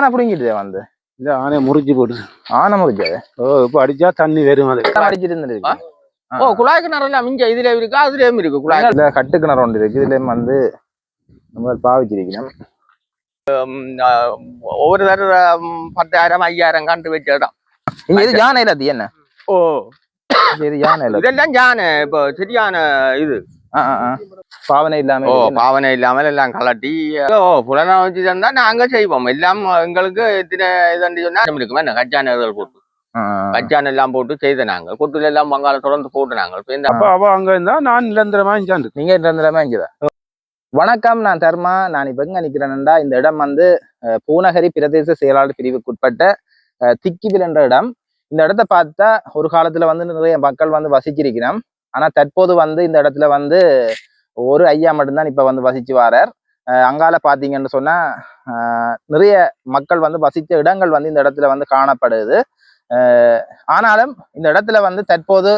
ஆனா பிடிங்கிட்டு வந்து. இந்த ஆனையை முறிஞ்சு போட்டு ஆனை முடிஞ்சு ஓ இப்போ அடிச்சா தண்ணி வரும் அது. அடிச்சிட்டு இருந்துருக்கு ஓ குழாய் கிணறு எல்லாம் இங்க இதுல இருக்கு அதுலயும் இருக்கு குழாய்? இதுல கட்டு கிணறு ஒன்று இருக்கு. இதுலயும் வந்து நம்ம பாவிச்சிருக்கணும். ஒவ்வொரு தடவை பத்தாயிரம் ஐயாயிரம் கண்டு வச்ச இடம் இங்க இது யானை இல்லாது என்ன? ஓ. இது யானை இல்ல இதெல்லாம் ஜான இப்போ சரியான இது. பாவனை இல்லாம ஓ. பாவனை இல்லாமல் எல்லாம் கலட்டி ஓ புலனா வச்சு தந்தா நாங்க செய்வோம். எல்லாம் எங்களுக்கு இத்தனை இதுன்னு சொன்னா இருக்கும் என்ன கச்சானர்கள் போட்டு. கச்சான் எல்லாம் போட்டு செய்த நாங்க. கொட்டுல எல்லாம் பங்காள தொடர்ந்து போட்டு நாங்க. அப்ப அவ அங்க இருந்தா நான் நிரந்தரமா இஞ்சாண்டு நீங்க இருந்ததுலமே இங்கதான் வணக்கம் நான் தர்மா. நான் இப்ப எங்க நிக்கிறேன்டா இந்த இடம் வந்து பூநகரி பிரதேச செயலாளர் பிரிவுக்குட்பட்ட திக்கிவில் என்ற இடம். இந்த இடத்த பார்த்தா ஒரு காலத்துல வந்து நிறைய மக்கள் வந்து வசிச்சிருக்கிறோம். ஆனால் தற்போது வந்து இந்த இடத்துல வந்து ஒரு ஐயா மட்டும்தான் இப்போ வந்து வசித்து வரார். அங்கால பார்த்தீங்கன்னு சொன்னால் நிறைய மக்கள் வந்து வசித்த இடங்கள் வந்து இந்த இடத்துல வந்து காணப்படுது. ஆனாலும் இந்த இடத்துல வந்து தற்போது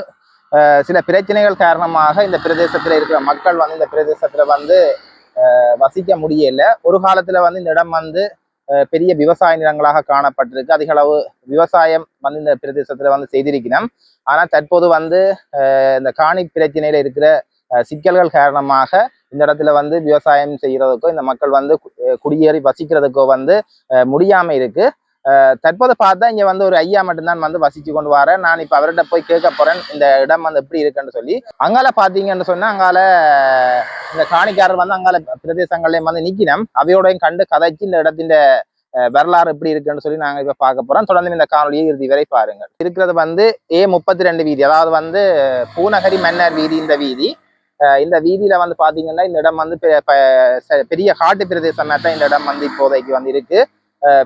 சில பிரச்சனைகள் காரணமாக இந்த பிரதேசத்தில் இருக்கிற மக்கள் வந்து இந்த பிரதேசத்தில் வந்து வசிக்க முடியல. ஒரு காலத்தில் வந்து இந்த இடம் வந்து பெரிய விவசாய நிலங்களாக காணப்பட்டிருக்கு. அதிக அளவு விவசாயம் வந்து இந்த பிரதேசத்துல வந்து செய்திருக்கிறோம் ஆனா தற்போது வந்து இந்த காணி பிரச்சனையில இருக்கிற சிக்கல்கள் காரணமாக இந்த இடத்துல வந்து விவசாயம் செய்யறதுக்கோ இந்த மக்கள் வந்து கு- குடியேறி வசிக்கிறதுக்கோ வந்து முடியாம இருக்கு. தற்போது பார்த்தா இங்கே வந்து ஒரு ஐயா மட்டும்தான் வந்து வசிச்சு கொண்டு வரேன் நான் இப்போ அவர்கிட்ட போய் கேட்க போறேன். இந்த இடம் வந்து எப்படி இருக்குன்னு சொல்லி. அங்கால பார்த்தீங்கன்னு சொன்னால் அங்கால இந்த காணிக்காரர் வந்து அங்கால பிரதேசங்களையும் வந்து நிக்கணும். அவையோடையும் கண்டு கதைச்சு இந்த இடத்தின் வரலாறு எப்படி இருக்குன்னு சொல்லி நாங்க இப்போ பார்க்க போகிறோம் தொடர்ந்து இந்த காணொலியை இறுதி வரை பாருங்கள். இருக்கிறது வந்து ஏ முப்பத்தி ரெண்டு வீதி. அதாவது வந்து பூநகரி மன்னர் வீதி இந்த வீதி. இந்த வீதியில வந்து பாத்தீங்கன்னா இந்த இடம் வந்து பெரிய காட்டு பிரதேசம் தான் இந்த இடம் வந்து இப்போதைக்கு வந்து இருக்கு.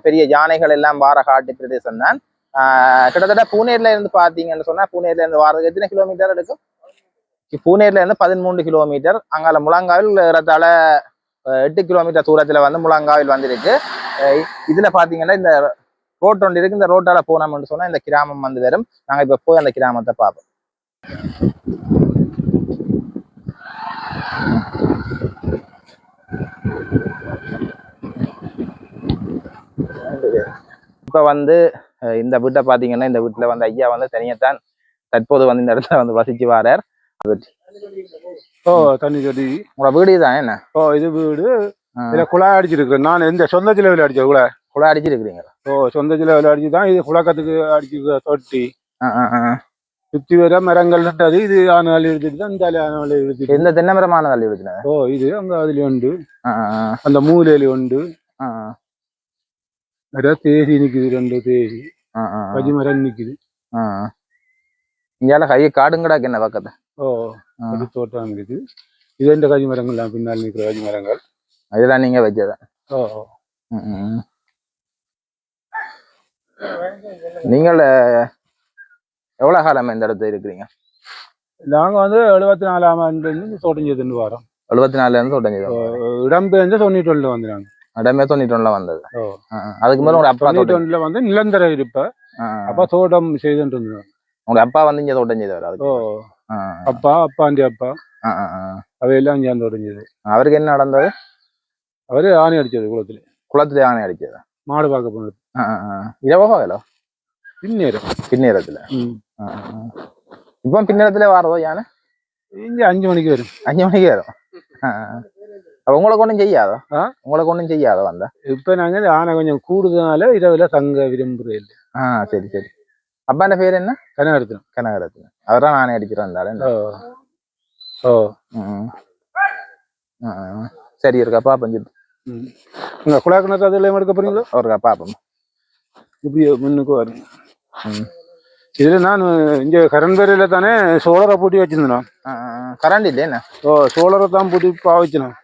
பெரிய யானைகள் எல்லாம் வார காட்டு பிரதேசம் தான் ஆஹ் கிட்டத்தட்ட பூனேர்ல இருந்து பாத்தீங்கன்னு சொன்னா பூனேர்ல இருந்து வாரதுக்கு எத்தனை கிலோமீட்டர் எடுக்கும்? புனேர்ல பூனேர்ல இருந்து பதிமூன்று கிலோமீட்டர் அங்கால முழங்காவில் ஏறத்தாழ எட்டு கிலோமீட்டர் தூரத்துல வந்து முழங்காவில் வந்திருக்கு. இதுல பாத்தீங்கன்னா இந்த ரோட் ஒன்று இருக்கு. இந்த ரோட்டால போனோம்னு சொன்னா இந்த கிராமம் வந்து வரும். நாங்க இப்ப போய் அந்த கிராமத்தை பார்ப்போம். இப்ப வந்து இந்த வீட்டை பாத்தீங்கன்னா இந்த வீட்டுல வந்து ஐயா வந்து தனியத்தான் தற்போது வந்து இந்த இடத்துல வந்து வசிச்சு வாரார். ஓ தண்ணி சொடி உங்களோட வீடு தான் என்ன? ஓ இது வீடு. இதுல குழாய் அடிச்சிருக்கு. நான் எந்த சொந்த சிலவில் அடிச்ச குழாய்? கூட அடிச்சிருக்கிறீங்க. ஓ சொந்த சிலவில் அடிச்சு தான் இது குளக்கத்துக்கு அடிச்சு தொட்டி. சுத்தி வர மரங்கள் நட்டது இது ஆனாலும் எடுத்துட்டு தான் இந்த ஆனாலும் எடுத்துட்டு எந்த தென்னை மரமான விடுச்சுன ஓ இது அங்க அதுல உண்டு. அந்த மூலையில உண்டு. நிறைய தேசி நிக்குது ரெண்டு தேசி கஜி மரம் நிக்குது இங்கால கை காடுங்கடாக்கு என்ன பக்கத்து ஓ. அது தோட்டம் இருக்குது இது இந்த கஜி மரங்கள் பின்னால் நிக்கிற கஜி மரங்கள் இதெல்லாம் நீங்க வச்சதா ஓ. நீங்கள் அஹ், எவ்வளவு காலம் இந்த இடத்துல இருக்கிறீங்க நாங்க வந்து எழுபத்தி நாலாம் ஆண்டு இருந்து தோட்டம் செய்துட்டு வரோம் எழுபத்தி நாலுல இருந்து தொடங்கி இடம்பெயர்ந்து தொண்ணூற்றி ஒண்ணுல வந்துடுறாங்க இடமே தொண்ணூற்றி ஒண்ணுல வந்தது. அதுக்கு மேல உங்க அப்பா தொண்ணூற்றி ஒண்ணுல வந்து நிலந்தர இருப்ப. அப்பா தோட்டம் செய்துட்டு இருந்தாங்க உங்க அப்பா வந்து இங்க தோட்டம் செய்தவர் அதுக்கு அப்பா அப்பாண்டி அப்பா. அவையெல்லாம் இங்கே தோட்டம் செய்து அவருக்கு என்ன நடந்தது? அவரு ஆணி அடிச்சது குளத்துல. குளத்துல யானை அடிச்சது? மாடு பார்க்க போனது. இரவோ வேலோ? பின்னேரம் பின்னேரத்துல. இப்போ பின்னேரத்துல வாரதோ யானை? இங்க அஞ்சு மணிக்கு வரும். அஞ்சு மணிக்கு வரும். அப்ப உங்களுக்கு ஒண்ணும் செய்யாதோ? ஆ? உங்களுக்கு ஒண்ணும் செய்யாதோ வந்த? இப்ப நாங்க இந்த ஆனை கொஞ்சம் கூடுதனால இரவுல தங்க விரும்புறது இல்லை. ஆ சரி சரி. அப்பாண்ட பேர் என்ன? கனகரத்தினம் கனகரத்ன அவர் தான் நானே அடிக்கிறேன் இருந்தாலும் ஓ. ஓ. ம். சரி இருக்கா பாப்போம் சித்து. ம். உங்க குழாக்கணத்தை அதில் எடுக்க போறீங்களோ? ஒருக்கா பாப்போம் இப்படி முன்னுக்கு வரும் ம். இதுல நான் இங்க கரண்பேரையில தானே சோழரை பூட்டி வச்சிருந்தேன். கரண்ட் இல்லை என்ன? ஓ சோழரை தான் பூட்டி பாவிச்சினேன்.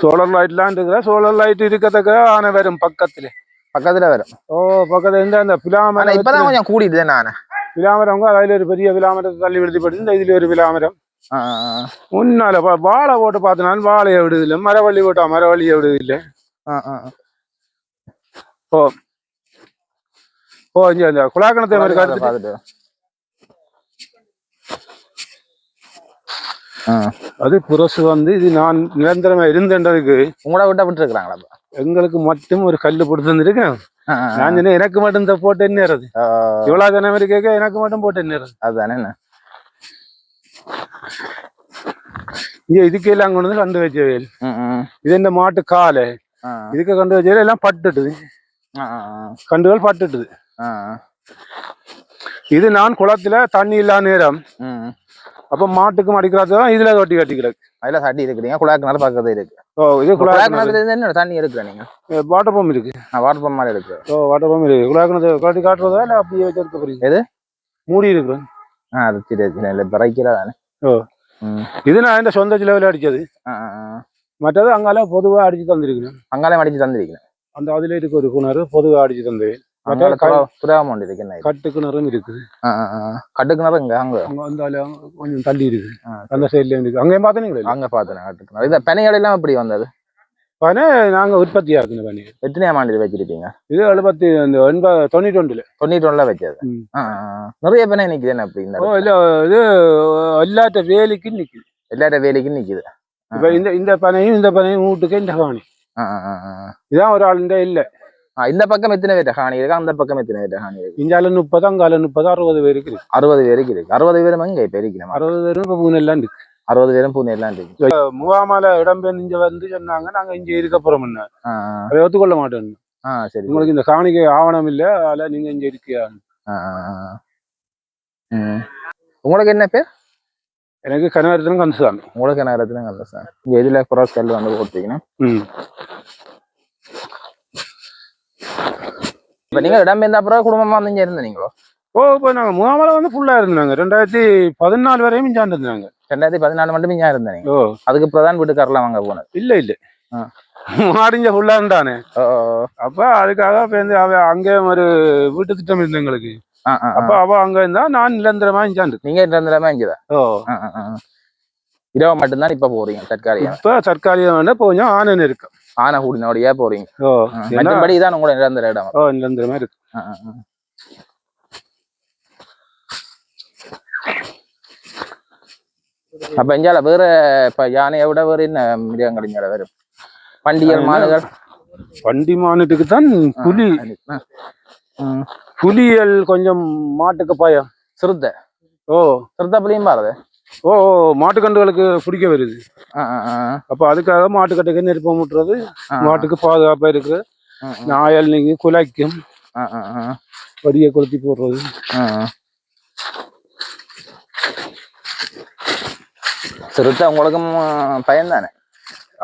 சோலார் லைட்லாம் இருக்கிற சோலார் லைட் இருக்கத்தக்க ஆனை வரும் பக்கத்துல. பக்கத்துல வரும். ஓ பக்கத்துல இந்த அந்த ஆனா பிலாமரம் இப்பதான் கொஞ்சம் கூடிடுது நானு பிலாமரங்க அதுல ஒரு பெரிய பிலாமரத்தை தள்ளி விழுதி படுது இந்த இதுல ஒரு. முன்னால பா- வாழை போட்டு பார்த்தனாலும் வாழையை விடுது இல்லை மரவள்ளி போட்டா மரவள்ளியை விடுது இல்லை ஆ, ஆ, ஆ. ஓ. இங்க அந்த குலாக்கணத்தை மாதிரி கருத்து பார்த்துட்டு ஆ. அது புரசு வந்து இது நான் நிரந்தரமா இருந்தேன்றதுக்கு உங்களோட விட்ட விட்டு இருக்கிறாங்களா? எங்களுக்கு மட்டும் ஒரு கல்லு போட்டு தந்துருக்கேன். நான் சொன்னேன், எனக்கு மட்டும் இந்த போட்டு என்னறது ஆ, இவ்வளவு ஜனம் இருக்கேக்க எனக்கு மட்டும் போட்டு என்னறது அதுதானே இங்க இதுக்கு எல்லாம் கொண்டு வந்து கண்டு ம். இது இந்த மாட்டு காலை? இதுக்கு கண்டு வச்சவேல் எல்லாம் பட்டுட்டுது. கண்டுகள் பட்டுட்டுது. இது நான் குளத்துல தண்ணி இல்லா நேரம். அப்ப மாட்டுக்கு மடிக்கிறது தான் இதுல கட்டி கட்டி கிடக்கு அதுல சட்டி இருக்கிறீங்க குழாக்கிணறு பக்கத்து இருக்கு. ஓ இது குழாக்கிணத்துல இருந்து என்ன தண்ணி எடுக்கிற நீங்க? வாட்டர் பம்ப் இருக்கு. நான் வாட்டர் பம்ப் மாதிரி எடுக்கிறேன் ஓ வாட்டர் பம்ப் இருக்கு. குழாக்கிணத்து கட்டி காட்டுறதா இல்ல அப்படியே வச்சிருக்க போறீங்க எது? மூடி இருக்கு ஆ அது தெரியாது இல்லை பிறக்கிறதானே ஓ. இது நான் இந்த சொந்த சிலவில் அடிச்சது. மற்றது அங்கால பொதுவா அடிச்சு தந்திருக்கேன் அங்காலே மடிச்சு தந்திருக்கிறேன். அந்த அதுல இருக்கு ஒரு கிணறு பொதுவா அடிச்சு தந்து அமௌண்ட் இருக்கு? கட்டு கிணறும் இருக்குது ஆ. கட்டுக்கிணறு இங்க அங்க? அங்க வந்தால கொஞ்சம் தள்ளி இருக்கு. அந்த சைட்ல இருக்கு. அங்கேயும் பார்த்தீங்களா அங்க பாத்துனேன் கட்டுக்கிணறு. இந்த பனைகள் எல்லாம் எப்படி வந்தது? பனை நாங்க உற்பத்தியா இருக்கு பனி. எத்தனையாம் ஆண்டு வச்சிருப்பீங்க இது எழுபத்தி இந்த எண்பது தொண்ணூற்றி ஒன்றுல தொண்ணூற்றி ஒண்ணுல வச்சது. நிறைய பனை நிக்குது என்ன அப்படி இந்த ஓ? இல்ல இது எல்லாத்த வேலைக்கும் ஆ, இப்ப இந்த இந்த பனையும் இந்த பனையும் வீட்டுக்கு இந்த. இதான் ஒரு ஆளுண்ட இல்ல. இந்த பக்கம் எத்தனை பேர் ஹானி இருக்கு அந்த பக்கம் எத்தனை பேர் ஹானி இருக்கு இஞ்சால முப்பது அங்கால முப்பது அறுபது பேருக்கு இருக்கு அறுபது பேருக்கு இருக்கு அறுபது பேரும் எங்க இப்ப இருக்கிறோம் அறுபது பேரும் இப்ப மூணு எல்லாம் இருக்கு அறுபது பேரும் பூனை எல்லாம் இருக்கு முகாமால இடம்பெயர்ந்து இங்க வந்து சொன்னாங்க நாங்க இங்க இருக்க போறோம் ஆ. அதை ஒத்துக்கொள்ள மாட்டோம் ஆ சரி உங்களுக்கு இந்த காணிக்கை ஆவணம் இல்ல அதுல நீங்க இங்க இருக்கியா. உங்களுக்கு என்ன பேர் எனக்கு கனகரத்தினம் கந்துதான் உங்களுக்கு என்ன நல்ல சார் இங்க இதுல குராஸ் கல் வந்து போட்டீங்கன்னா இப்ப நீங்க இடம் இருந்தா அப்புறம் குடும்பமா வந்து இங்க இருந்தீங்களோ? ஓ இப்போ நாங்க முகாமால வந்து ஃபுல்லா இருந்தாங்க ரெண்டாயிரத்தி பதினாலு வரையும் இஞ்சாண்டு இருந்தாங்க. ரெண்டாயிரத்தி பதினாலு மட்டும் இங்க இருந்தீங்க. ஓ. அதுக்கு இப்பதான் வீட்டுக்காரெல்லாம் வாங்க போனது இல்ல இல்ல. மாடிஞ்ச ஃபுல்லா இருந்தானே. அப்ப அதுக்காக இப்ப வந்து அவ அங்கே ஒரு வீட்டு திட்டம் இருந்தது எங்களுக்கு. அப்ப. அவ அங்க இருந்தா நான் நிரந்தரமா இஞ்சாண்டு நீங்க இருந்ததுலாமே இங்கதான் ஓ. இரவு மட்டும்தான் இப்ப போறீங்க தற்காலிகம்? இப்ப தற்காலிகம் வந்து இப்ப கொஞ்சம் ஆனன் இருக்கு. ஆனா கூடினோடையே போறீங்க. ஓ மற்றபடி தான் உங்களோட நிரந்தர இடம். ஓ நிரந்தரமா இருக்கு. ஆ, ஆ, ஆ. அப்ப இஞ்சால வேற இப்ப யானையை விட வேற என்ன மிருகங்கள் இஞ்சால வரும் பண்டிகல் மாடுகள் வண்டி மானுட்டுக்கு தான் புலி. புலியல் கொஞ்சம் மாட்டுக்கு பயம் சிறுத்தை. ஓ. சிறுத்தை புளியும் பாருது. ஓ ஓ, மாட்டுக்கன்றுகளுக்கு பிடிக்க வருது. அப்ப அதுக்காக மாட்டுக்கட்டுக்கு நெருப்பம் முட்டுறது ஆ, மாட்டுக்கு பாதுகாப்பா இருக்கு ஆ, ஆ. நாயல் நீங்க குலைக்கும். வடியை கொளுத்தி போடுறது. சிறுத்தை உங்களுக்கும் பயம் தானே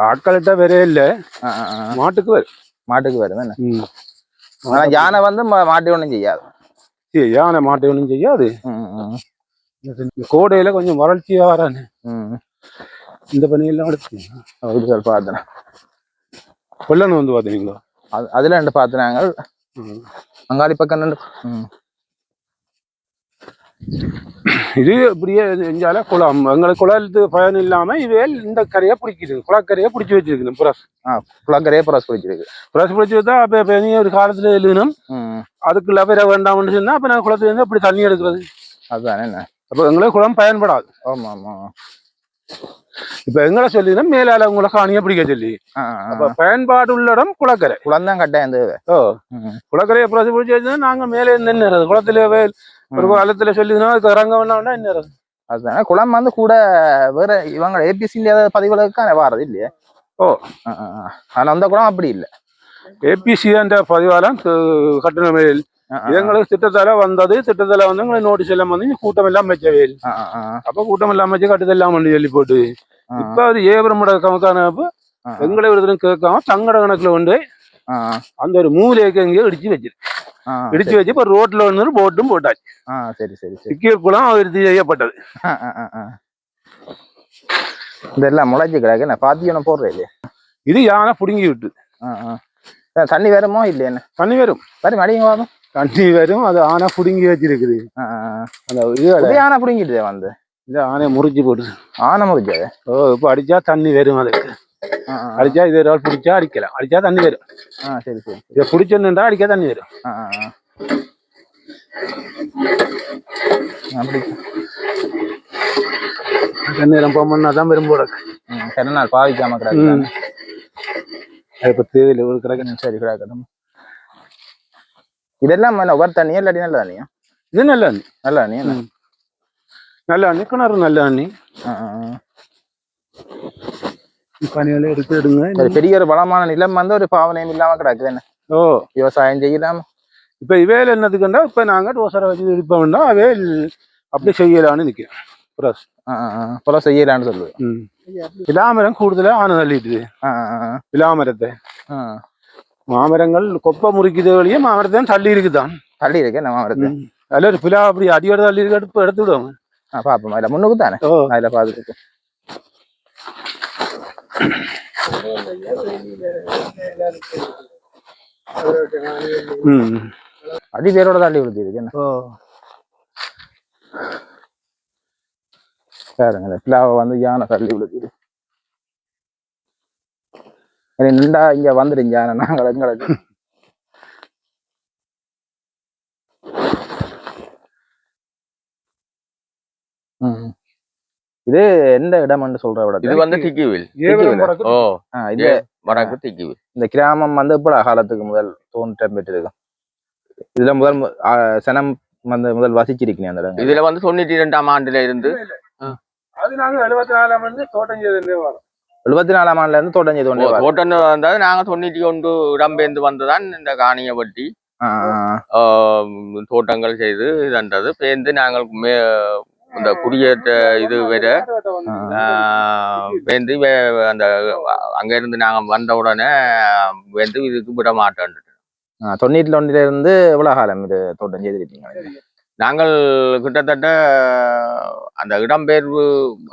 ஆட்கள்கிட்ட வேற இல்ல. மாட்டுக்கு வரும் மாட்டுக்கு வருது என்ன ம். ஆனா யானை வந்து மாட்டி ஒண்ணும் செய்யாது. யானை மாட்டை ஒன்றும் செய்யாது. கோடையில கொஞ்சம் வறட்சியா வரானு. இந்த பணியெல்லாம் எடுத்து சொல் பார்த்தேன் கொல்லணும் வந்து பாத்தீங்களா அது அதுல ரெண்டு பார்த்துனாங்க அங்காடி பக்கம் ரெண்டு. இது இப்படியே செஞ்சால குளம். எங்களுக்கு குளத்து பயன் இல்லாம இவையல் இந்த கரையை பிடிக்குது. குளக்கரையை பிடிச்சி வச்சிருக்கு புரஸ். குளக்கரையே புறஸ் குடிச்சிருக்கு புரஸ் பிடிச்சி வச்சா அப்ப இனி ஒரு காலத்துல எழுதணும். அதுக்குள்ள பேர வேண்டாம்னு சொன்னா அப்ப நான் குளத்துல இருந்து அப்படி தண்ணி எடுக்கிறது. அதுதானே என்ன? அப்ப எங்களுக்கு குளம் பயன்படாது ஆமா ஆமா இப்ப எங்களை சொல்லினா மேலால உங்களை காணியை பிடிக்க சொல்லி அப்ப. பயன்பாடு உள்ள இடம் குளக்கரை குளம் தான் கட்டாயம் தேவை ஓ. குளக்கரையை புரசி பிடிச்சி நாங்க மேலே இருந்து நின்னுறது குளத்துல ஒரு. காலத்துல சொல்லிதுன்னா அதுக்கு இறங்க வேண்டாம்னா என்ன அதுதானே குளம் வந்து கூட வேற இவங்க ஏபிசி பதிவுகளுக்கான வாரது இல்லையே ஓ. ஆ, ஆ, ஆ. ஆனா அந்த குளம் அப்படி இல்லை ஏபிசி என்ற பதிவாலம் கட்டண மேல் ஆ, ஆ, எங்களுக்கு திட்டத்தால வந்தது திட்டத்தால வந்து எங்களுக்கு நோட்டீஸ் எல்லாம் வந்து இங்க கூட்டம் எல்லாம் வச்சவே ஆ, ஆ, ஆ, அப்ப கூட்டம் எல்லாம் வச்சு கட்டுதெல்லாம் பண்ணி சொல்லி போட்டு ஆ, இப்ப அது ஏவரமுட கணக்கான அப்ப ஆ, எங்களை ஒரு தரம் கேட்காம சங்கட கணக்குல கொண்டு அந்த ஒரு மூலைக்கு எங்கேயோ இடிச்சு வச்சிருக்கு ஆ, இடிச்சு வச்சு இப்ப ரோட்ல வந்து போட்டும் போட்டாச்சு சரி சரி சரி சிக்கிய குளம் விருத்தி செய்யப்பட்டது. இதெல்லாம் முளைச்சு கிடக்கு என்ன பாத்தி ஒன்று போடுறேன் இல்லையா இது யானை புடுங்கி விட்டு தண்ணி வருமோ இல்லையா தண்ணி வரும் சரி மடிங்க வாதம் தண்ணி வரும் அது ஆனை புடுங்கி வச்சிருக்குது. அந்த இது ஆனை பிடிங்கிட்டு வந்து. இது ஆனையை முறிச்சு போட்டு ஆனை முறிச்சாது ஓ இப்ப அடிச்சா தண்ணி வரும் அதுக்கு. அடிச்சா இது ஒரு ஆள் பிடிச்சா அடிக்கலாம். அடிச்சா தண்ணி வரும். ஆ சரி சரி இதை பிடிச்சிருந்தா அடிக்க தண்ணி வரும். ஆ. அப்படி. நேரம் போமன்னா தான் வரும் போல இருக்கு. ம், சில நாள் பாவிக்காம கிடக்கு இப்ப தேவையில்லை ஒரு கிடக்கு. சரி கிடக்கட்டும். இதெல்லாம் என்ன ஒவ்வொரு தண்ணியா இல்லாட்டி நல்ல தண்ணியா இது நல்ல நல்ல தண்ணி என்ன? ம். நல்ல அண்ணி கிணறு நல்ல ஆ. பணியால எடுத்து எடுங்க பெரிய ஒரு வளமான நிலம் வந்து ஒரு பாவனையும் இல்லாம கிடக்குது என்ன ஓ விவசாயம் செய்யலாம் இப்ப இவேல் என்னதுக்குண்டா இப்ப நாங்க டோசரை வச்சு இருப்போம்னா அவேல் அப்படி செய்யலான்னு நிக்கிறேன் புரஸ். செய்யலான்னு சொல்லுது ம் விலாமரம் கூடுதலா ஆன தள்ளிட்டுது ஆ, ஆ, ஆ. விலாமரத்தை ஆ. மாமரங்கள் கொப்பை முறிக்குது வழியே மாமரத்தை தள்ளி இருக்குதான் தள்ளி இருக்கு நம்ம வருது அதுல ஒரு பிலா அப்படி அடியோட தள்ளி இருக்கு எடுத்து எடுத்து விடுவாங்க ஆ பாப்போம் இல்ல முன்னுக்கு தானே ஓ அதுல பாத்துட்டு ம் அடி பேரோட தள்ளி விடுது இருக்கு என்ன ஓ பாருங்க இந்த பிளாவை வந்து யானை தள்ளி விடுது எனக்கு நின்றா இங்க வந்துடும் யானை. நாங்கள் எங்களுக்கு. இது எந்த இடம்னு சொல்ற விட இது வந்து திக்கிவில். ஓ ஆ, இந்த வடக்கு திக்கிவில். இந்த கிராமம் வந்து இப்ப காலத்துக்கு முதல் தோன்றம் பெற்றிருக்கு இதுல முதல் சனம் வந்து முதல் வசிச்சிருக்கீங்க அந்த இடம் இதுல வந்து தொண்ணூத்தி ரெண்டாம் ஆண்டுல இருந்து அது நாங்க எழுபத்தி நாலாம் ஆண்டு தோட்டம் செய்தே வரோம் எழுபத்தி நாலாம் ஆண்டுல இருந்து தொடங்கி கொண்டே தோட்டம் வந்தது நாங்க தொண்ணூத்தி ஒன்று இடம்பெயர்ந்து வந்துதான் இந்த காணியை வெட்டி தோட்டங்கள் செய்து இதன்றது பேர்ந்து நாங்கள் மே இந்த குடியேற்ற இது வேற ஆஹ், பேர்ந்து வே- அந்த அங்க இருந்து நாங்க வந்த உடனே வந்து இதுக்கு விட மாட்டோம் தொண்ணூத்தி ஒன்றுல இருந்து எவ்வளவு காலம் இது தோட்டம் செய்திருப்பீங்க நாங்கள் கிட்டத்தட்ட அந்த இடம்பெயர்வு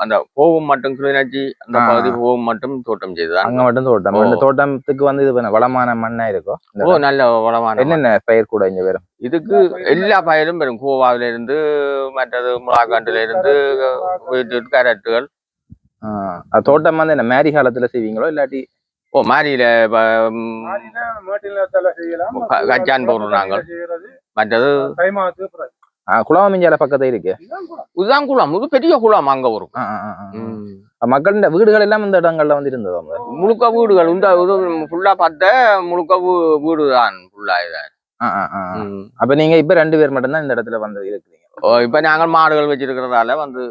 அந்த கோவம் மட்டும் கிளிநொச்சி அந்த. பகுதி கோவம் மட்டும் தோட்டம் செய்துதான் அங்க மட்டும் தோட்டம். இந்த தோட்டத்துக்கு வந்து இது பண்ண வளமான மண்ணா இருக்கும் ஓ நல்ல வளமான என்னென்ன பயிர் கூட இங்க வரும்? இதுக்கு எல்லா பயிரும் வரும். கோவாவில இருந்து மற்றது முளாக்காண்டுல இருந்து பீட்ரூட் கேரட்டுகள். தோட்டம் வந்து என்ன மேரி காலத்துல செய்வீங்களோ இல்லாட்டி? ஓ மாரியில கச்சான் போடுறோம் நாங்கள். மற்றது ஆ, குளமிஞ்சால பக்கத்துல இருக்கு இதுதான் குளம் இது பெரிய குளம் அங்க வரும். மக்களின் வீடுகள் எல்லாம் இந்த இடங்கள்ல வந்து இருந்ததோ? முழுக்க வீடுகள் இந்த இது ஃபுல்லா பார்த்த முழுக்க வீ- வீடு தான் ஃபுல்லா இதான். அப்ப நீங்க இப்ப ரெண்டு பேர் மட்டும்தான் இந்த இடத்துல வந்து இருக்கிறீங்க ஓ, இப்ப நாங்கள் மாடுகள் வச்சிருக்கிறதால வந்து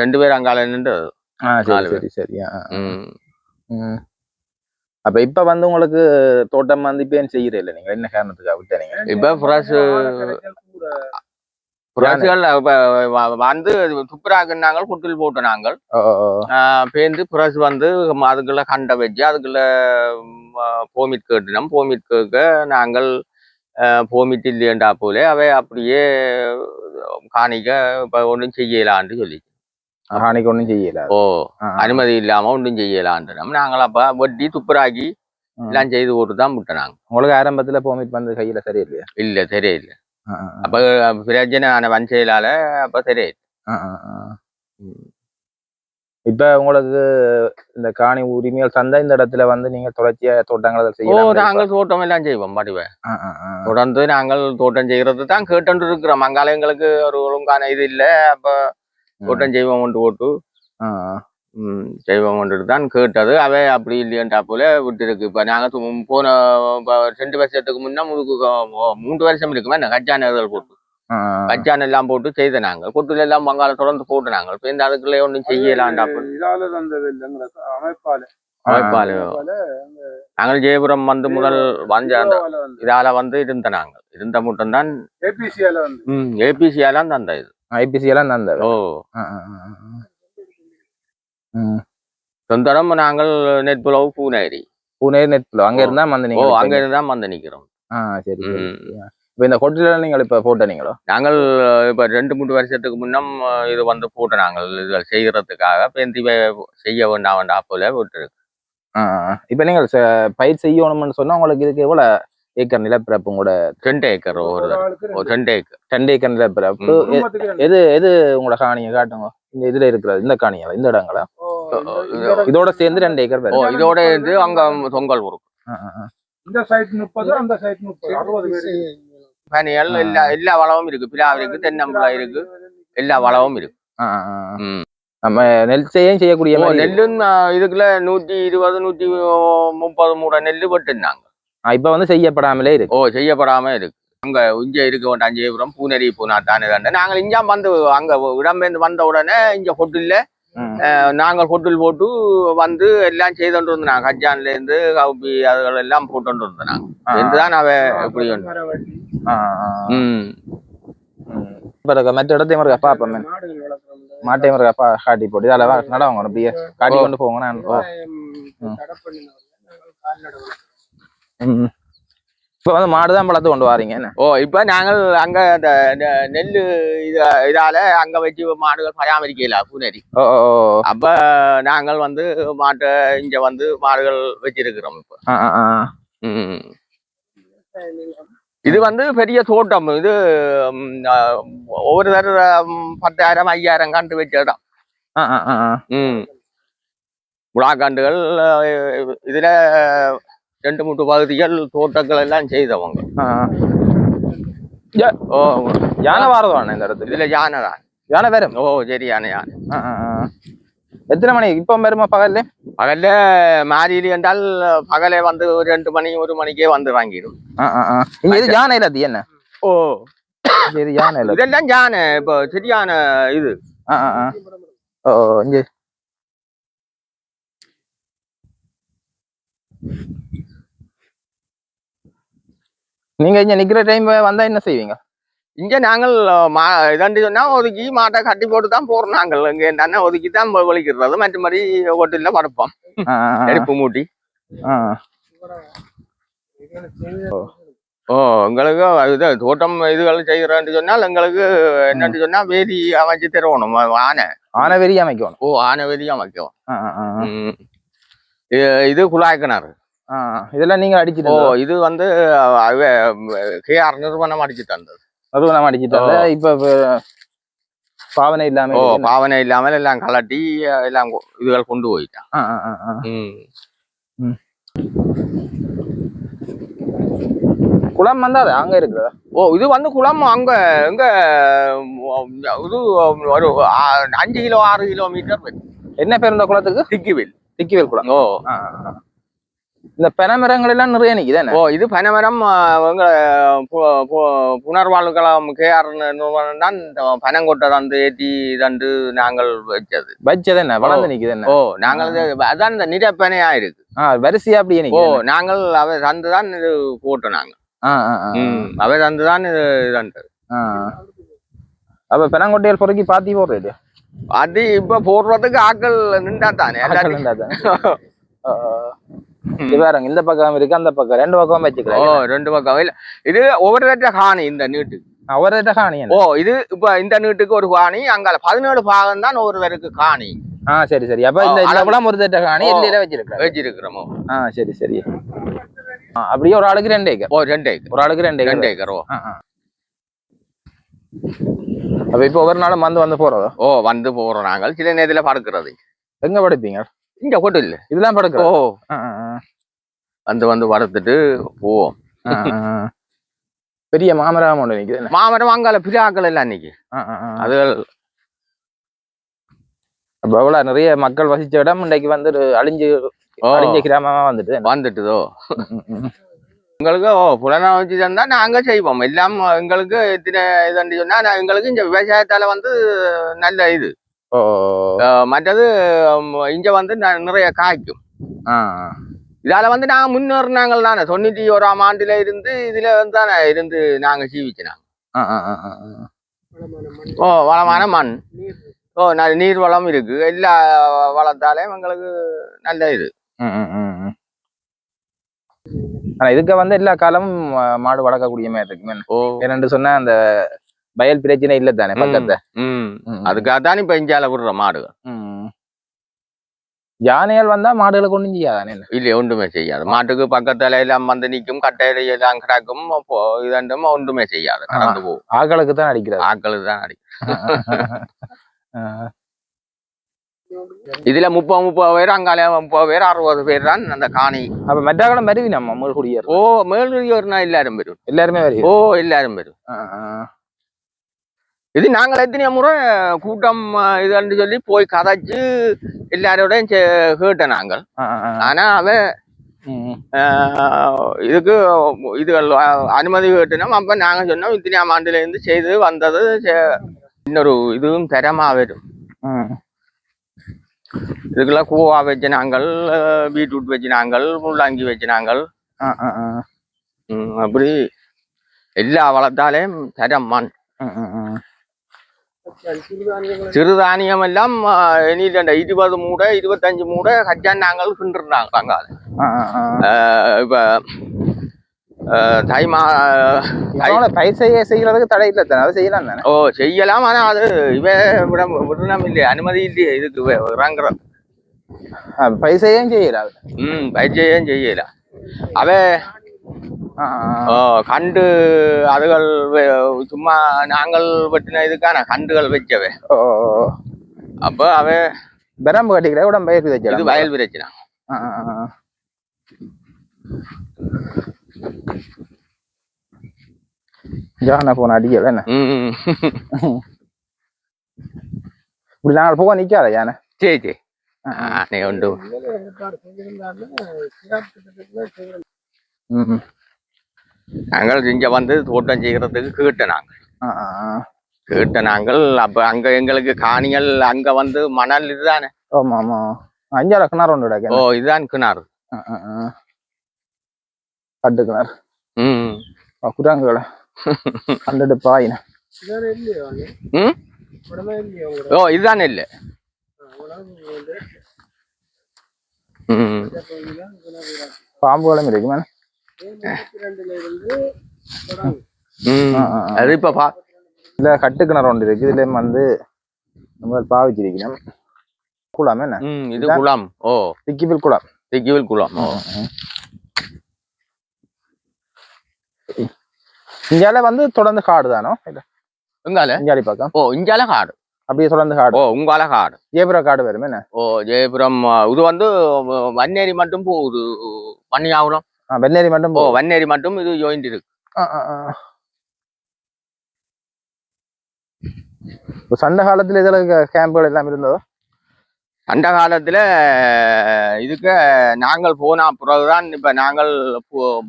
ரெண்டு பேர் அங்கால நின்று சரி சரி சரி ஆ, ஆ. ம். ம். அப்ப இப்ப வந்து உங்களுக்கு தோட்டம் வந்து இப்ப ஏன் செய்யறே இல்ல நீங்க? என்ன காரணத்துக்காக விட்ட நீங்க? இப்ப இப்ப வ- வந்து துப்புராக்குனாங்க குட்டில் போட்டு நாங்கள். பேருந்து ஃப்ரெஷ் வந்து அதுக்குள்ள கண்டை வச்சு அதுக்குள்ள போமிட் கேட்டினோம். போமிட் கேட்க நாங்கள் போமிட் இல்லையண்டா போல அவை அப்படியே காணிக்க இப்ப ஒன்றும் செய்யலான்னு சொல்லி ஆணைக்கு ஒண்ணும் செய்யல ஓ. அனுமதி இல்லாம ஒன்றும் செய்யலான்ட்டு நாங்கள் அப்ப வெட்டி துப்புராக்கி. எல்லாம் செய்து போட்டு தான் விட்டனாங்க உங்களுக்கு ஆரம்பத்துல பெர்மிட் வந்து கையில சரியில்லையா இல்ல ஆ. அப்ப பிரச்சனை ஆன வஞ்சையிலால அப்ப ஆ. இப்ப உங்களுக்கு இந்த காணி உரிமைகள் சந்தை இந்த இடத்துல வந்து நீங்க தொடர்ச்சியா தோட்டங்கள் செய்யலாம் நாங்கள் தோட்டம் எல்லாம் செய்வோம் படிவ. தொடர்ந்து நாங்கள் தோட்டம் செய்யறது தான் கேட்டு இருக்கிறோம் அங்கால எங்களுக்கு ஒரு ஒழுங்கான இது இல்ல அப்ப தோட்டம் செய்வோம் கொண்டு. ம், செய்வோம் கொண்டு தான் கேட்டது. அவை அப்படி இல்லையன்றா போல விட்டு இருக்கு இப்ப நாங்க து- போன ரெண்டு வருஷத்துக்கு முன்ன மூன்று வருஷம் இருக்குமே என்ன கச்சானர்கள் போட்டு. கச்சான் எல்லாம் போட்டு செய்த நாங்க. கொட்டுல எல்லாம் பங்காள தொடர்ந்து போட்டு நாங்கள் இப்ப இந்த அதுக்குள்ளே ஒன்றும் இல்லைங்கிற அமைப்பால. அமைப்பால நாங்கள் ஜெயபுரம் வந்து முதல் வந்த அந்த இதால வந்து இருந்த நாங்கள். இருந்த மட்டும் தான் ஏபிசியால ஏபிசியாலாம் தந்த இது. ஐபிசி எல்லாம் தந்த ஓ ஆ, ஆ, ஆ, ஆ. ம். சொந்தரம் நாங்கள் நெட்புலவு பூனேரி பூனே நெட்ல அங்க. இருந்தா வந்து நீங்க அங்க இருந்து வந்து நிக்கிறோம் ஆ சரி. இப்ப இந்த ஹோட்டல்ல நீங்க இப்ப போட்ட நீங்களோ நாங்கள் இப்ப ரெண்டு மூணு வருஷத்துக்கு முன்னம் இது வந்து போட்டு நாங்கள் இது செய்யறதுக்காக பேந்தி செய்ய வேண்டாம் வேண்டாம் போல ஆ. இப்ப நீங்கள் பயிர் செய்யணும்னு சொன்னா உங்களுக்கு இதுக்கு எவ்வளவு ஏக்கர் நிலப்பரப்பும் கூட ரெண்டு ஏக்கர் ஒரு ரெண்டு. ஏக்கர் ரெண்டு ஏக்கர் நிலப்பரப்பு. எது எது உங்களோட காணியை காட்டுங்க. இந்த இதுல இருக்கிறது இந்த காணிகளா இந்த இடங்களா? இதோட சேர்ந்து ரெண்டு ஏக்கர் வரும். இதோட இருந்து அங்க தொங்கல் ஆ. இந்த சைட் முப்பது அந்த சைட் முப்பது. அறுபது பேர் பனியல் எல்லா எல்லா வளமும் இருக்கு. பிலா இருக்கு தென்னம்பழம் இருக்கு. எல்லா வளமும் இருக்கு. நம்ம நெல் செய்யும் செய்யக்கூடிய நெல்லும் இதுக்குள்ள நூத்தி இருபது நூத்தி முப்பது மூட நெல்லு வெட்டுனாங்க. இப்ப வந்து செய்யப்படாமலே இருக்கு. ஓ செய்யப்படாம இருக்கு. அங்க இங்க இருக்க வேண்டாம் அஞ்சேபுரம் பூனரி பூனா தானே தானே. நாங்கள் இங்க வந்து அங்க இடம்பெயர்ந்து வந்த உடனே இங்க ஹோட்டல்ல. நாங்கள் ஹோட்டல் போட்டு வந்து எல்லாம் செய்துட்டு இருந்தோம். கஜான்ல இருந்து கவுப்பி அதுகள் எல்லாம் போட்டு ஆ, என்றுதான் அவ இருக்க மற்ற இடத்தையும் இருக்கா பாப்போம் மாட்டையும் இருக்கா பா காட்டி போட்டு இதால நடவாங்க அப்படியே காட்டி. கொண்டு போங்க நான். இப்ப வந்து மாடுதான் வளர்த்து கொண்டு வாரீங்க என்ன ஓ இப்ப நாங்கள் அங்க அந்த நெ- நெல்லு இத இதால அங்க வச்சு மாடுகள் பராமரிக்கல பூனரி ஓ. அப்ப நாங்கள் வந்து மாட்டை இங்க வந்து மாடுகள் வச்சிருக்கிறோம் இப்ப. இது வந்து பெரிய தோட்டம் இது ஒவ்வொரு ம், பத்தாயிரம் ஐயாயிரம் கண்டு வச்ச இடம். ம் விழாக்காண்டுகள் இதுல ரெண்டு மூன்று பகுதிகள் தோட்டங்கள் எல்லாம் செய்தவங்க யானை வாரதானே இந்த இடத்துக்கு இதுல யானை தான் யானை வரும் ஓ சரி யானை யானை. எத்தனை மணி? இப்ப வருமா பகல்ல? பகல்ல மாறிலி என்றால் பகலே வந்து ஒரு ரெண்டு மணி ஒரு மணிக்கே வந்து வாங்கிடும். இங்க இது யானை இல்லாது என்ன? ஓ. இது யானை இல்லாது இதெல்லாம் யானை இப்போ சரியான இது. ஓ, இங்க. நீங்க இங்க நிக்கிற டைம் வந்தா என்ன செய்வீங்க? இங்க நாங்கள் மா இதாண்டி சொன்னா ஒதுக்கி மாட்டை கட்டி போட்டு தான் போறோம் நாங்கள். இங்க என்னன்னா ஒதுக்கி தான் ஒழிக்கிறது. மற்றபடி ஒட்டில படுப்போம். நெருப்பு மூட்டி. ஓ எங்களுக்கு இது தோட்டம் இதுகள் செய்யறேன்னு சொன்னால் எங்களுக்கு என்னன்னு சொன்னா வேலி அமைச்சு தருவணும். ஆனை. ஆனை வெறி அமைக்கணும். ஓ ஆனை வேலி அமைக்கும். ஆ, ஆ, ஆ, ஆ. ம். இது- குழாய் கிணறு இதெல்லாம் நீங்க அடிச்சிட்டு ஓ? இது வந்து கேஆர் நிறுவனம் அடிச்சு தந்தது. அதுவும் நம்ம அடிச்சிட்டாங்க இப்ப பாவனை இல்லாம ஓ. பாவனை இல்லாமல் எல்லாம் கலட்டி எல்லாம் இதுகள் கொண்டு போயிட்டான். குளம் வந்தா அது அங்க இருக்குதா? ஓ இது வந்து குளம் அங்க எங்க இது ஒரு அஞ்சு கிலோ ஆறு கிலோமீட்டர். என்ன பேர் இந்த குளத்துக்கு? திக்கிவில். திக்கிவேல் குளம். ஓ. இந்த பெனமரங்கள் எல்லாம் நிறைய நிக்குது என்ன ஓ இது பனைமரம் ஆ, எங்க பு- பு- புனர்வாழ்வுகளம் கேஆர் நிறுவனம் தான் இந்த பனங்கொட்டை தந்து ஏற்றி தண்டு நாங்கள் வச்சது. வச்சது என்ன வளர்ந்து நிக்குது என்ன ஓ நாங்கள் அதான் இந்த நிறப்பனையா இருக்கு வரிசையா அப்படியே ஓ நாங்கள் அவை தந்து தான் இது போட்டோம் நாங்க அவை தந்து தான் இது ஆ. அப்ப பெனங்கொட்டையல் பொறுக்கி பாத்தி போடுறது? அது இப்ப போடுறதுக்கு ஆட்கள் நின்றா தானே எல்லாத்தையும். பாருங்க இந்த பக்கம் இருக்கு அந்த பக்கம். ரெண்டு பக்கம் ஓ வச்சுக்கிறேன் ரெண்டு பக்கம். இல்ல இது ஒவ்வொரு இடத்துல காணி இந்த நீட்டு. அவர்கிட்ட காணி ஓ இது இப்ப இந்த நீட்டுக்கு ஒரு காணி அங்கால பதினேழு பாகம் தான் ஒருவருக்கு காணி. ஆ சரி சரி. அப்ப இந்த ஓ, இந்த அளவு- குளம் ஒரு தட்ட காணி? ஓ. எல்லையில வச்சிருக்கேன் வச்சிருக்கிறோமோ. ஆ சரி சரி. அப்படியே ஒரு ஆளுக்கு ரெண்டு ஏக்கர். ஓ ரெண்டு ஏக்கர். ஒரு ஆளுக்கு ரெண்டு ரெண்டு ஏக்கர். ஓ. அப்ப இப்ப ஒவ்வொரு நாளும் வந்து வந்து போறதோ? ஓ வந்து போறோம் நாங்கள். சில நேரத்துல படுக்கிறது. எங்க படுப்பீங்க? இங்க போட்டு இல்ல. இதெல்லாம் ஓ. படுக்கிறோம் வந்து வந்து படுத்துட்டு போவோம். பெரிய மாமரம் நிக்குது. என்ன? மாமரம் அங்கால பிரியாக்கள் எல்லாம் அன்னைக்கு. அது அப்ப எவ்வளவு நிறைய மக்கள் வசிச்ச இடம் இன்னைக்கு வந்து ஒரு அழிஞ்சு ஓ, அழிஞ்ச கிராமமா வந்துட்டு. வந்துட்டுதோ. எங்களுக்கு ஓ புலனா வச்சு தந்தா நாங்க செய்வோம். எல்லாம் எங்களுக்கு இத்தனை இதுன்னு சொன்னா நான் எங்களுக்கு இந்த விவசாயத்தால வந்து நல்ல இது. ஓ மற்றது இங்க வந்து நிறைய காய்க்கும். இதால வந்து நாங்க முன்னேறினாங்கள் தானே. தொண்ணூத்தி ஓராம் ஆண்டுல இருந்து இதுல வந்து தானே இருந்து நாங்க ஜீவிச்சினாங்க. ஓ வளமான மண். ஓ நல்ல நீர் வளம் இருக்கு. எல்லா வளத்தாலையும் எங்களுக்கு நல்ல இது. ஆனா இதுக்கு வந்து எல்லா காலமும் மாடு வளர்க்கக்கூடிய மாதிரி இருக்குமே ஓ. ஏன்னு சொன்னா அந்த வயல் பிரச்சனை இல்ல தானே பக்கத்துல அதுக்காக தான் இப்ப இஞ்சால விடுற மாடுகள்? ம். யானைகள் வந்தா மாடுகளுக்கு ஒண்ணும் செய்யாதானே என்ன? இல்ல ஒன்றுமே செய்யாது. மாட்டுக்கு பக்கத்துல எல்லாம் வந்து நிக்கும் கட்டையில எல்லாம் கிடக்கும் இதண்டும் ஒன்றுமே செய்யாது. கடந்து போகும். ஆக்களுக்கு தான் அடிக்கிறது. ஆக்களுக்கு தான் அடி ஆ, இதுல முப்பது முப்பது பேர் அங்கால முப்பது பேர் அறுபது பேர் தான் அந்த காணி. அப்ப மெட்டாக்களும் வருவி நம்ம மூணு குடியேறு ஓ மேல்நூறியோர்னா எல்லாரும் வரும் எல்லாருமே வருவி ஓ எல்லாரும் வரும். இது நாங்கள் எத்தனையோ முறை கூட்டம் இதுன்னு சொல்லி போய் கதைச்சு எல்லாரோடையும் கேட்டோம் நாங்கள். ஆனா அவன் இதுக்கு அஹ், அனுமதி கேட்டோம் அப்ப நாங்க சொன்னோம் இத்தனையாம் ஆண்டுல இருந்து செய்து வந்தது இன்னொரு இதுவும் தரமா வரும். இதுக்கெல்லாம் கூவா வச்சு நாங்கள் அஹ், பீட்ரூட் வச்சு நாங்கள் முள்ளங்கி வச்சு நாங்கள் ஆ, ஆ, ஆ. ம், அப்படி எல்லா வளர்த்தாலையும் தரம் மண். சிறுதானியம் எல்லாம் இனியில இருபது மூடை இருபத்தஞ்சு மூடை கச்சான் நாங்கள் கிண்டிருந்தாங்க. அஹ், இப்ப தை மா பைசையை செய்யறதுக்கு தடை இல்லை தானே அதை செய்யலாம் தானே ஓ செய்யலாம் ஆனா அது இவ விட விடணும் இல்லையே அனுமதி இல்லையே இதுக்கு இறங்குறது பைசையும் செய்யலாது ம் பயிற்சியும் செய்யல அவ கண்டு அதுகள் சும்மா நாங்கள் வெட்டின இதுக்கான கண்டுகள் வச்சவை. அப்ப அவ பெரம்பு கட்டிக்கிற உடம்பு இது வயல் ஆ, ஆ, ஆ, ஆ. ஜான போன என்ன? ம் இப்படி நாங்கள் போக நிக்காத யானை சரி சரி. நீ உண்டு. ம், ம். நாங்கள் இங்க வந்து தோட்டம் செய்யறதுக்கு கேட்ட நாங்கள். கேட்ட நாங்கள் அப்ப அங்க எங்களுக்கு காணிகள் அங்க வந்து மணல் இதுதானே? ஆமா ஆமா. அஞ்சாறு கிணறு ஒன்று ஓ இதுதான் கிணறு. கட்டு கிணறு. ம். குரங்குகளை கண்டுட்டு பாயின. ம்? ஓ இதுதான் இல்ல. ம் பாம்புகளும் இருக்குமே ம். ஆ, ஆ, ஆ. அது இப்ப பா இதுல கட்டு கிணறு ஒன்று இருக்கு. இதுல வந்து நம்ம பாவிச்சிருக்கணும். குளம் என்ன? இது குளம். ஓ. திக்கிபில் குளம். திக்கிவில் குளம். ஓ. இங்கால வந்து தொடர்ந்து காடு தானோ? இல்ல. எங்கால? இங்காலி பக்கம். ஓ இங்கால காடு. அப்படியே தொடர்ந்து காடு. ஓ உங்கால காடு. ஜேபுர காடு வரும் என்ன? ஓ ஜெயபுரம் இது வந்து வன்னேரி மட்டும் போகுது. பன்னியாபுரம் வெள்ளேரி மட்டும் ஓ வன்னேரி மட்டும் இது ஜாயிண்ட் இருக்கு. சண்டை காலத்துல இதுல கேம்புகள் எல்லாம் இருந்ததோ? அந்த காலத்துல இதுக்கு நாங்கள் போன பிறகுதான் இப்ப நாங்கள்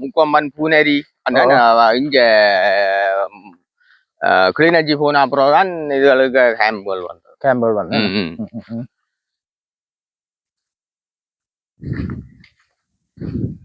முக்கொம்பன் பூனேரி அந்த இங்க கிளீனர்ஜி போன பிறகுதான் இதுகளுக்கு கேம்புகள் வந்தது. கேம்புகள் வந்து ம், ம். ம், ம், ம்.